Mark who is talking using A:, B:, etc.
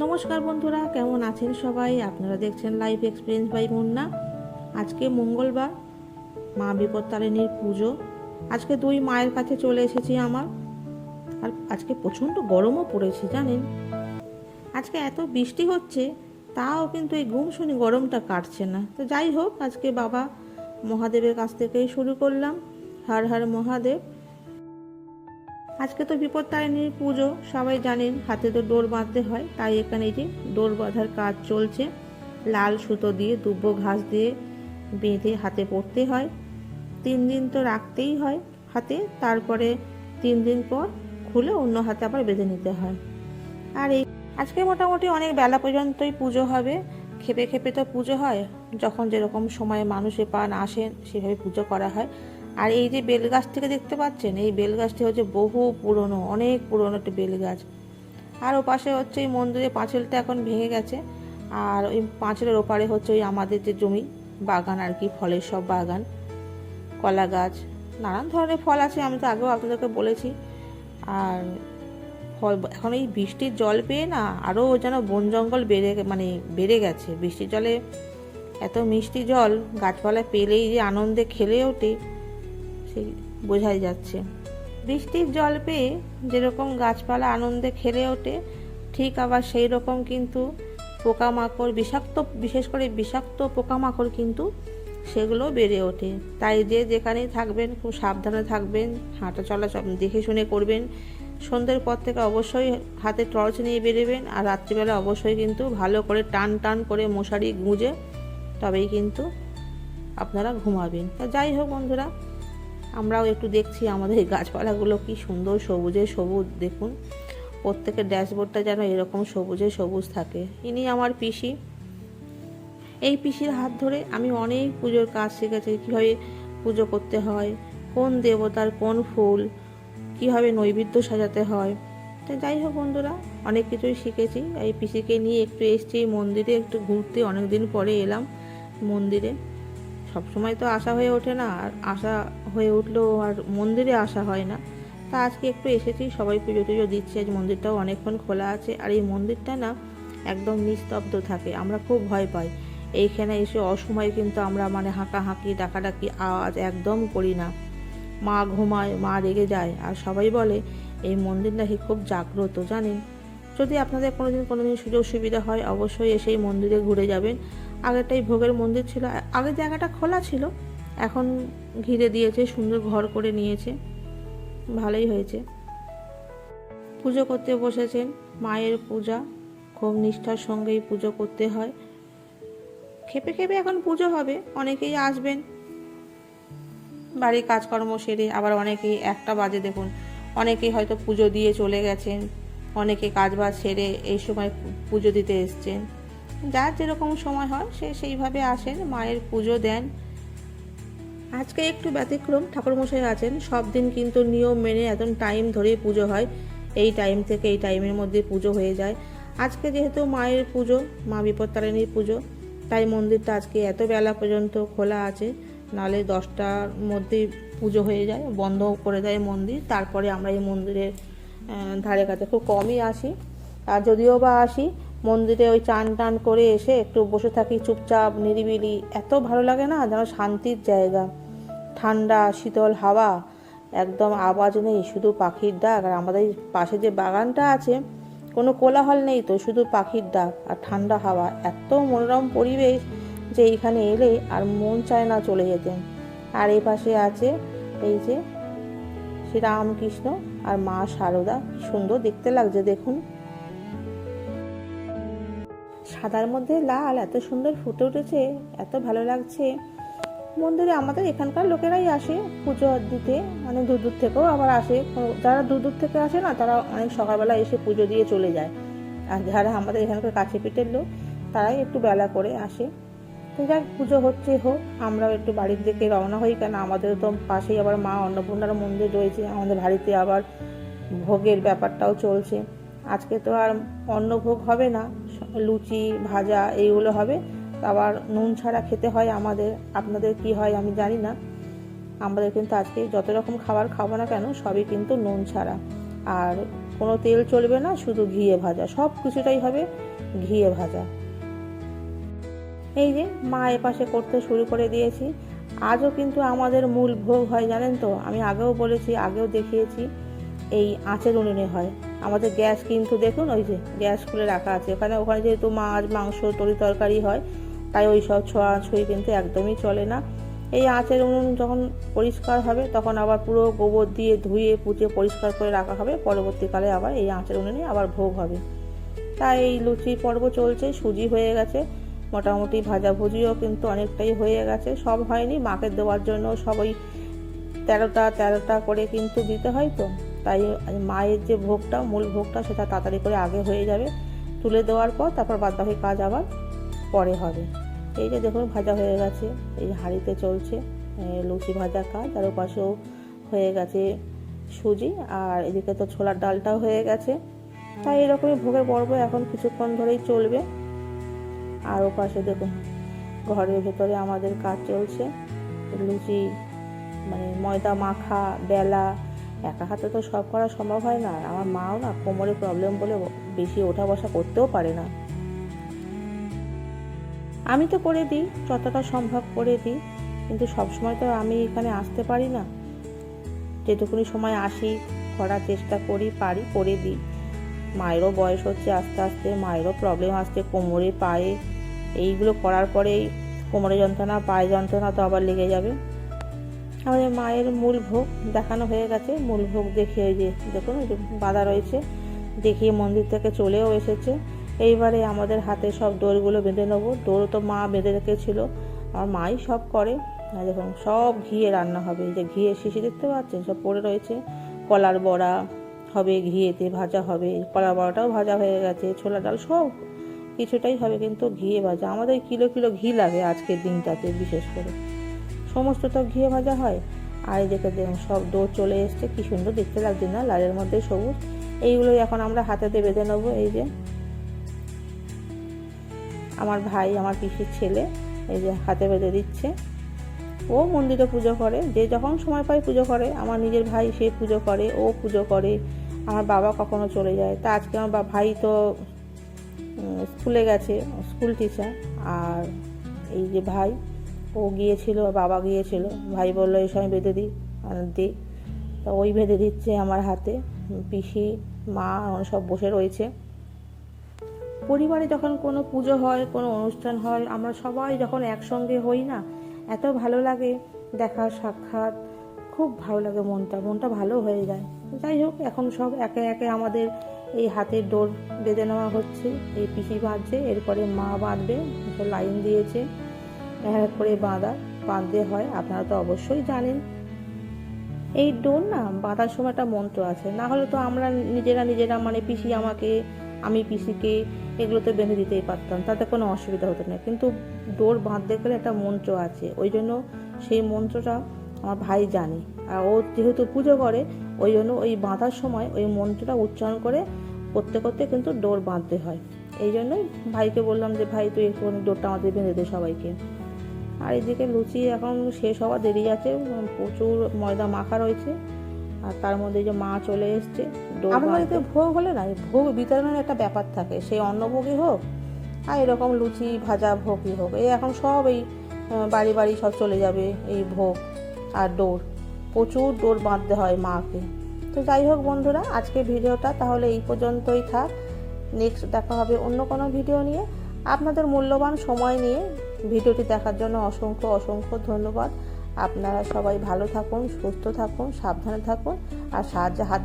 A: নমস্কার বন্ধুরা, কেমন আছেন সবাই? আপনারা দেখছেন লাইফ এক্সপিরিয়েন্স বাই মুন্না। আজকে মঙ্গলবার, মা বিপত্তারিণীর পুজো। আজকে দুই মায়ের কাছে চলে এসেছি আমার। আর আজকে প্রচণ্ড গরমও পড়েছে, জানেন? আজকে এত বৃষ্টি হচ্ছে, তাও কিন্তু এই গুমশুনি গরমটা কাটছে না। তো যাই হোক, আজকে বাবা মহাদেবের কাছ থেকেই শুরু করলাম। হর হর মহাদেব। আজকে তো বিপত্তারিণীর পুজো, সবাই জানেন হাতে তো ডোর বাঁধতে হয়, তাই এখানে যে ডোর বাঁধার কাজ চলছে। লাল সুতো দিয়ে, দুব্বো ঘাস দিয়ে বেঁধে হাতে পড়তে হয়। তিন দিন তো রাখতেই হয় হাতে, তারপরে তিন দিন পর খুলে অন্য হাতে আবার বেঁধে নিতে হয়। আর এই আজকে মোটামুটি অনেক বেলা পর্যন্তই পুজো হবে। খেপে খেপে তো পুজো হয়, যখন যেরকম সময়ে মানুষে পান আসেন সেভাবে পুজো করা হয়। আর এই যে বেল গাছ থেকে দেখতে পাচ্ছেন, এই বেল গাছটি হচ্ছে বহু পুরনো, অনেক পুরনো একটা বেল গাছ। আর ও পাশে হচ্ছে এই মন্দিরের পাঁচিলটা এখন ভেঙে গেছে, আর ওই পাঁচিলের ওপারে হচ্ছে ওই আমাদের যে জমি বাগান আর কি, ফলের সব বাগান, কলা গাছ, নানান ধরনের ফল আছে, আমি তো আগেও আপনাদেরকে বলেছি। আর ফল, এখন এই বৃষ্টির জল পেয়ে না আরও যেন বন জঙ্গল বেড়ে মানে বেড়ে গেছে। বৃষ্টির জলে এত মিষ্টি জল গাছপালা পেলেই যে আনন্দে খেলে ওঠে। সেই বোঝাই যাচ্ছে। বৃষ্টির জল পেয়ে যেরকম গাছপালা আনন্দে খেলে ওঠে, ঠিক আবার সেই রকম কিন্তু পোকামাকড়, বিষাক্ত, বিশেষ করে বিষাক্ত পোকামাকড় কিন্তু সেগুলো বেড়ে ওঠে। তাই যে যেখানেই থাকবেন, খুব সাবধানে থাকবেন, হাঁটা চলা দেখে শুনে করবেন। সন্ধ্যের পর থেকে অবশ্যই হাতে টর্চ নিয়ে বেরোবেন আর রাত্রিবেলা অবশ্যই কিন্তু ভালো করে টান টান করে মশারি গুঁজে তবেই কিন্তু আপনারা ঘুমাবেন। যাই হোক বন্ধুরা আমরাও একটু দেখছি আমাদের গাছপালাগুলো কি সুন্দর সবুজে সবুজ, দেখুন। প্রত্যেকের ড্যাশবোর্ডটা যেন এরকম সবুজে সবুজ থাকে। ইনি আমার পিসি। এই পিসির হাত ধরে আমি অনেক পুজোর কাজ শিখেছি, কীভাবে পুজো করতে হয়, কোন দেবতার কোন ফুল, কীভাবে নৈবেদ্য সাজাতে হয়। তো যাই হোক বন্ধুরা, অনেক কিছুই শিখেছি। এই পিসিকে নিয়ে একটু এসছি মন্দিরে, একটু ঘুরতে। অনেক দিন পরে এলাম মন্দিরে। সবসময় তো আশা হয়ে ওঠে না, আর আশা হয়ে উঠলেও আর মন্দিরে আসা হয় না। তা আজকে একটু এসেছি, সবাই পুজো টুজো দিচ্ছে, আজ মন্দিরটাও অনেকক্ষণ খোলা আছে, আর এই মন্দিরটা না একদম নিস্তব্ধ থাকে, আমরা খুব ভয় পাই। এইখানে এসে অসময়ে কিন্তু আমরা মানে হাঁকাহাঁকি, ডাকাডাকি আওয়াজ একদম করি না। মা ঘুমায়, মা রেগে যায়, আর সবাই বলে, এই মন্দির নাকি খুব জাগ্রত, জানেন? যদি আপনাদের কোনোদিন কোনোদিন সুযোগ সুবিধা হয়, অবশ্যই এসে এই মন্দিরে ঘুরে যাবেন। আগেরটাই ভোগের মন্দির ছিল। আগের জায়গাটা খোলা ছিল, এখন ঘিরে দিয়েছে, সুন্দর ঘর করে নিয়েছে। ভালোই হয়েছে। পুজো করতে বসেছেন, মায়ের পূজা খুব নিষ্ঠার সঙ্গেই পুজো করতে হয়। খেপে খেপে এখন পুজো হবে, অনেকেই আসবেন। বাড়ির কাজকর্ম সেরে আবার অনেকেই, একটা বাজে দেখুন, অনেকেই হয়তো পুজো দিয়ে চলে গেছেন, অনেকে কাজ বাজ সেরে এই সময় পুজো দিতে এসছেন। যার যেরকম সময় হয়, সে সেইভাবে আসেন, মায়ের পুজো দেন। আজকে একটু ব্যতিক্রম, ঠাকুরমশাই আছেন। সব দিন কিন্তু নিয়ম মেনে এত টাইম ধরেই পুজো হয়। এই টাইম থেকে এই টাইমের মধ্যে পুজো হয়ে যায়। আজকে যেহেতু মায়ের পুজো, মা বিপত্তারিণীর পুজো, তাই মন্দিরটা আজকে এত বেলা পর্যন্ত খোলা আছে। নালে দশটার মধ্যে পুজো হয়ে যায়, বন্ধ করে দেয় মন্দির। তারপরে আমরা এই মন্দিরের ধারে কাছে খুব কমই আসি। আর যদিও বা আসি মন্দিরে ওই চান টান করে এসে একটু বসে থাকি চুপচাপ, নিরিবিলি। এত ভালো লাগে না, যেন শান্তির জায়গা। ঠান্ডা, শীতল হাওয়া, একদম আওয়াজ নেই, শুধু পাখির ডাক। আর আমাদের পাশে যে বাগানটা আছে, কোনো কোলাহল নেই তো, শুধু পাখির ডাক আর ঠান্ডা হাওয়া। এত মনোরম পরিবেশ যে এইখানে এলে আর মন চায় না চলে যেতেন আর এই পাশে আছে এই যে শ্রীরামকৃষ্ণ আর মা শারদা কি সুন্দর দেখতে লাগছে, দেখুন। সাদার মধ্যে লাল, এত সুন্দর ফুটে উঠেছে, এত ভালো লাগছে। মন্দিরে আমাদের এখানকার লোকেরাই আসে পুজো দিতে মানে দূর দূর থেকেও আবার আসে। যারা দূর দূর থেকে আসে না, তারা অনেক সকালবেলা এসে পুজো দিয়ে চলে যায়। আর যারা আমাদের এখানকার কাছে পিঠের লোক, তারাই একটু বেলা করে আসে। তো যাক, পুজো হচ্ছে হোক, আমরাও একটু বাড়ির দিকে রওনা হই, কেন আমাদের তো পাশেই আবার মা অন্নপূর্ণার মন্দির রয়েছে, আমাদের বাড়িতে আবার ভোগের ব্যাপারটাও চলছে। আজকে তো আর অন্নভোগ হবে না লুচি, ভাজা এইগুলো হবে। আবার নুন ছাড়া খেতে হয় আমাদের। আপনাদের কি হয় আমি জানি না। আমাদের কিন্তু আজকে যত রকম খাবার খাব না কেন, সবই কিন্তু নুন ছাড়া। আর কোনো তেল চলবে না, শুধু ঘিয়ে ভাজা। সব কিছুটাই হবে ঘিয়ে ভাজা। এই যে মা এপাশে করতে শুরু করে দিয়েছি। আজও কিন্তু আমাদের মূল ভোগ হয়, জানেন তো? আমি আগেও বলেছি, আগেও দেখিয়েছি, এই আঁচের উনুনে হয়। আমাদের গ্যাস কিন্তু দেখুন, ওই যে গ্যাস খুলে রাখা আছে। ওখানে ওখানে যেহেতু মাছ, মাংস, তরি তরকারি হয়, তাই ওই সব ছোঁয়াছুঁই কিন্তু একদমই চলে না। এই আঁচের উনুন যখন পরিষ্কার হবে, তখন আবার পুরো গোবর দিয়ে ধুয়ে, পুঁতে পরিষ্কার করে রাখা হবে। পরবর্তীকালে আবার এই আঁচের উনুনে আবার ভোগ হবে। তাই এই লুচির পর্ব চলছে, সুজি হয়ে গেছে। মোটামুটি ভাজাভুজিও কিন্তু অনেকটাই হয়ে গেছে। সব হয়নি, মাকে দেওয়ার জন্য সবাই তেরোটা তেরোটা করে কিন্তু দিতে হয় তো। তাই মায়ের যে ভোগটা, মূল ভোগটা সেটা তাড়াতাড়ি করে আগে হয়ে যাবে। তুলে দেওয়ার পর তারপর বাদবাকি কাজ আবার পরে হবে। এই যে দেখুন, ভাজা হয়ে গেছে। এই হাঁড়িতে চলছে লুচি ভাজা কাজ আর ওপাশেও হয়ে গেছে সুজি, আর এদিকে তো ছোলার ডালটাও হয়ে গেছে। তাই এরকমই ভোগের পর্ব এখন কিছুক্ষণ ধরেই চলবে। আর ওপাশে দেখুন, ঘরের ভেতরে আমাদের কাজ চলছে। লুচি মানে ময়দা মাখা, বেলা একা হাতে তো সব করা সম্ভব হয় না। আমার মাও না কোমরে প্রবলেম বলে বেশি ওঠা বসা করতেও পারে না। আমি তো করে দিই, যতটা সম্ভব করে দিই। কিন্তু সবসময় তো আমি এখানে আসতে পারি না। যেটুকুনি সময় আসি, করার চেষ্টা করি, পারি, করে দিই। মায়েরও বয়স হচ্ছে আস্তে আস্তে, মায়েরও প্রবলেম আসছে কোমরে, পায়ে। এইগুলো করার পরেই কোমরে যন্ত্রণা, পায়ে যন্ত্রণা তো আবার লেগে যাবে। আমাদের মায়ের মূল ভোগ দেখানো হয়ে গেছে। মূল ভোগ দেখে ওই যে দেখুন ওই যে বাঁধা রয়েছে। দেখিয়ে মন্দির থেকে চলেও এসেছে। এইবারে আমাদের হাতে সব ডোরগুলো বেঁধে নেব। ডোর তো মা বেঁধে রেখেছিল। আমার মাই সব করে। দেখুন, সব ঘিয়ে রান্না হবে। এই যে ঘিয়ে শিশি দেখতে পাচ্ছেন? সব পড়ে রয়েছে। কলার বড়া হবে, ঘিয়েতে ভাজা হবে। কলার বড়াটাও ভাজা হয়ে গেছে। ছোলা ডাল সব কিছুটাই হবে, কিন্তু ঘিয়ে ভাজা। আমাদের কিলো কিলো ঘি লাগে আজকের দিনটাতে বিশেষ করে। সমস্ত তো ঘিয়ে ভাজা হয়। আর দেখুন, সব ডো চলে এসছে, কি সুন্দর দেখতে লাগছে না? লালের মধ্যে সবুজ। এইগুলোই এখন আমরা হাতেতে বেঁধে নেব, এই যে। আমার ভাই, আমার পিসির ছেলে, এই যে হাতে বেঁধে দিচ্ছে। ও মন্দিরে পুজো করে। যে যখন সময় পায় পুজো করে। আমার নিজের ভাই, সে পুজো করে, ও পুজো করে। আমার বাবা কখনো চলে যায়। তা আজকে আমার ভাই তো স্কুলে গেছে, স্কুল টিচার। আর এই যে ভাই ও গিয়েছিল বাবা গিয়েছিল। ভাই বলল, এই সময় বেঁধে দিই। দি। তা ওই বেঁধে দিচ্ছে আমার হাতে। পিসি, মা সব বসে রয়েছে। পরিবারে যখন কোনো পুজো হয়, কোনো অনুষ্ঠান হয়, আমরা সবাই যখন একসঙ্গে হই না, এত ভালো লাগে দেখা, সাক্ষাৎ। খুব ভালো লাগে মনটা মনটা ভালো হয়ে যায়। যাই হোক, এখন সব একে একে আমাদের এই হাতের ডোর বেঁধে নেওয়া হচ্ছে। এই পিসি বাঁধছে, এরপরে মা বাঁধবে লাইন দিয়েছে। এক এক করে বাঁধা, বাঁধতে হয়, আপনারা তো অবশ্যই জানেন। এই ডোর না, বাঁধার সময় একটা মন্ত্র আছে। না হলে তো আমরা নিজেরা নিজেরা মানে পিসি আমাকে, আমি পিসিকে এগুলোতে বেঁধে দিতেই পারতাম, তাতে কোনো অসুবিধা হতো না। কিন্তু ডোর বাঁধতে গেলে একটা মন্ত্র আছে, ওই জন্য সেই মন্ত্রটা আমার ভাই জানে। আর ও যেহেতু পুজো করে, ওই জন্য ওই বাঁধার সময় ওই মন্ত্রটা উচ্চারণ করে করতে করতে কিন্তু ডোর বাঁধতে হয়। এই জন্যই ভাইকে বললাম যে, ভাই, তুই একটু ডোরটা আমাদের বেঁধে দে সবাইকে। আর এদিকে লুচি এখন শেষ হওয়া দেরি আছে প্রচুর ময়দা মাখা রয়েছে। আর তার মধ্যে যে মা চলে এসছে আমার বাড়িতে ভোগ হলে না ভোগ বিতরণের একটা ব্যাপার থাকে। সেই অন্নভোগই হোক আর এরকম লুচি ভাজা ভোগই হোক এই এখন সব এই বাড়ি বাড়ি সব চলে যাবে এই ভোগ আর ডোর প্রচুর ডোর বাঁধতে হয় মাকে। তো যাই হোক বন্ধুরা আজকে ভিডিওটা তাহলে এই পর্যন্তই থাক। নেক্সট দেখা হবে অন্য কোনো ভিডিও নিয়ে। আপনাদের মূল্যবান সময় নিয়ে ভিডিওটি দেখার জন্য অসংখ্য অসংখ্য ধন্যবাদ। আপনারা সবাই ভালো থাকুন, সুস্থ থাকুন, সাবধানে থাকুন, আর সাহায্য হাত